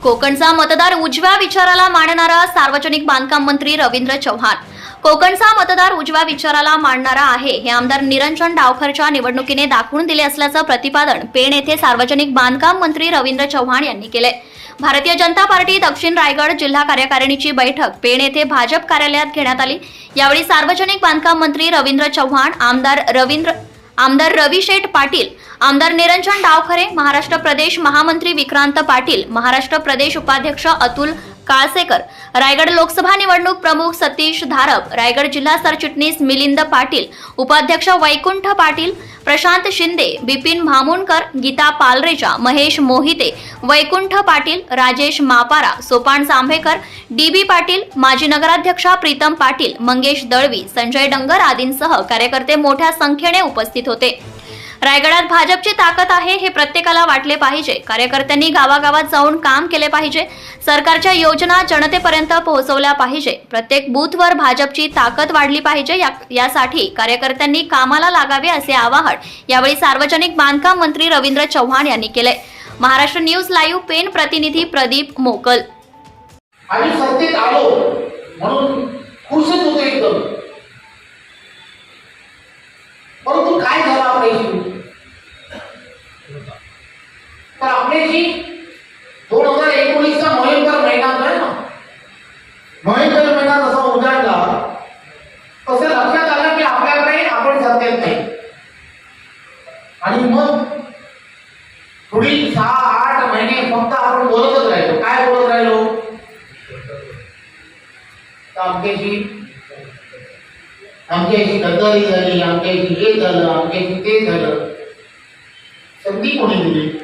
कोकणचा मतदार उजव्या विचाराला मानणारा सार्वजनिक बांधकाम मंत्री रवींद्र चव्हाण. कोकणचा मतदार उजव्या विचाराला मांडणारा आहे हे आमदार निरंजन डावखरच्या निवडणुकीने दाखवून दिले असल्याचं प्रतिपादन पेण येथे सार्वजनिक बांधकाम मंत्री रवींद्र चव्हाण यांनी केले. भारतीय जनता पार्टी दक्षिण रायगड जिल्हा कार्यकारिणीची बैठक पेण येथे भाजप कार्यालयात घेण्यात आली. यावेळी सार्वजनिक बांधकाम मंत्री रवींद्र चव्हाण आमदार रवींद्र आमदार रवी शेठ पाटील आमदार निरंजन डावखरे महाराष्ट्र प्रदेश महामंत्री विक्रांत पाटील महाराष्ट्र प्रदेश उपाध्यक्ष अतुल काळसेकर. रायगड लोकसभा निवडणूक प्रमुख सतीश धारप. रायगड जिल्हा सरचिटणीस मिलिंद पाटील. उपाध्यक्ष वैकुंठ पाटील. प्रशांत शिंदे बिपिन भामुणकर गीता पालरेजा महेश मोहिते वैकुंठ पाटील राजेश मापारा सोपान जांभेकर डी बी पाटील माजी नगराध्यक्षा प्रीतम पाटील मंगेश दळवी संजय डंगर आदींसह कार्यकर्ते मोठ्या संख्येने उपस्थित होते. रायगडात भाजपची ताकद आहे हे प्रत्येकाला वाटले पाहिजे. कार्यकर्त्यांनी गावागावात जाऊन काम केले पाहिजे. सरकारच्या योजना जनतेपर्यंत पोहोचवल्या पाहिजे. प्रत्येक बूथवर भाजपची ताकद वाढली पाहिजे या- यासाठी कार्यकर्त्यांनी कामाला लागावे असे आवाहन यावेळी सार्वजनिक बांधकाम मंत्री रवींद्र चव्हाण यांनी केले. महाराष्ट्र न्यूज लाईव्ह पेन प्रतिनिधी प्रदीप मोकल. आम्ही सत्तेत आलो म्हणून खुशच होतो एकदम परंतु काय झालं आपल्याशी तर दोन हजार एकोणीसचा नोव्हेंबर महिना जो आहे ना नोव्हेंबर महिना जसा उजाडला तसं लक्षात आलं की आपल्याकडे आपण सत्तेत नाही. आणि मग पुढील सहा आठ महिने फक्त आपण बोलतच राहिलो. काय बोलत राहिलो? आमच्याशी आमच्याशी गद्दारी झाली आमच्याशी हे झालं आमच्याशी ते झालं. संधी कोणी दिली?